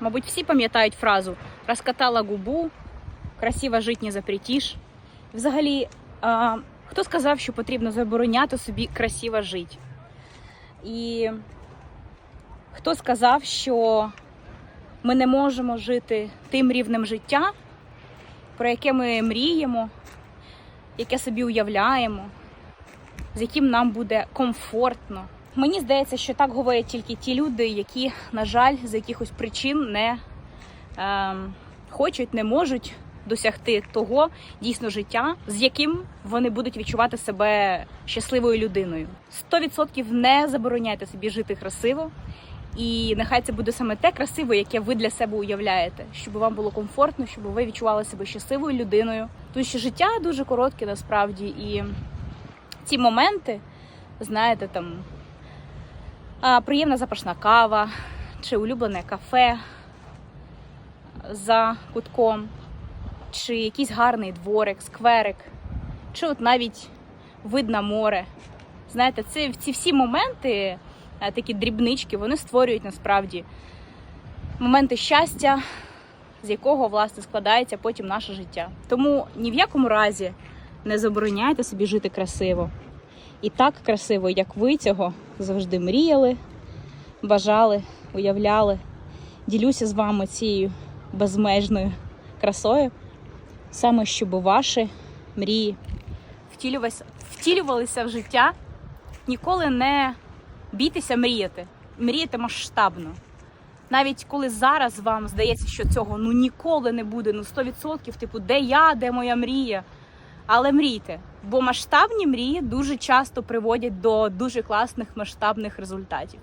Мабуть, всі пам'ятають фразу розкатала губу, красиво жить не запретиш. Взагалі, а, хто сказав, що потрібно забороняти собі красиво жити? І хто сказав, що ми не можемо жити тим рівнем життя, про яке ми мріємо, яке собі уявляємо, з яким нам буде комфортно. Мені здається, що так говорять тільки ті люди, які, на жаль, з якихось причин не ем, хочуть, не можуть досягти того дійсно життя, з яким вони будуть відчувати себе щасливою людиною. 100% не забороняйте собі жити красиво. І нехай це буде саме те красиве, яке ви для себе уявляєте, щоб вам було комфортно, щоб ви відчували себе щасливою людиною. Тому що життя дуже коротке насправді, і ці моменти, знаєте, там приємна запашна кава чи улюблене кафе за кутком, чи якийсь гарний дворик, скверик, чи от навіть вид на море. Знаєте, це ці всі моменти, е, такі дрібнички, вони створюють насправді моменти щастя, з якого власне складається потім наше життя. Тому ні в якому разі не забороняйте собі жити красиво. І так красиво, як ви цього завжди мріяли, бажали, уявляли. Ділюся з вами цією безмежною красою, саме щоб ваші мрії втілювалися, втілювалися в життя. Ніколи не бійтеся мріяти, мріяти масштабно. Навіть коли зараз вам здається, що цього ну ніколи не буде, ну 100%, типу, де я, де моя мрія. Але мрійте, бо масштабні мрії дуже часто приводять до дуже класних масштабних результатів.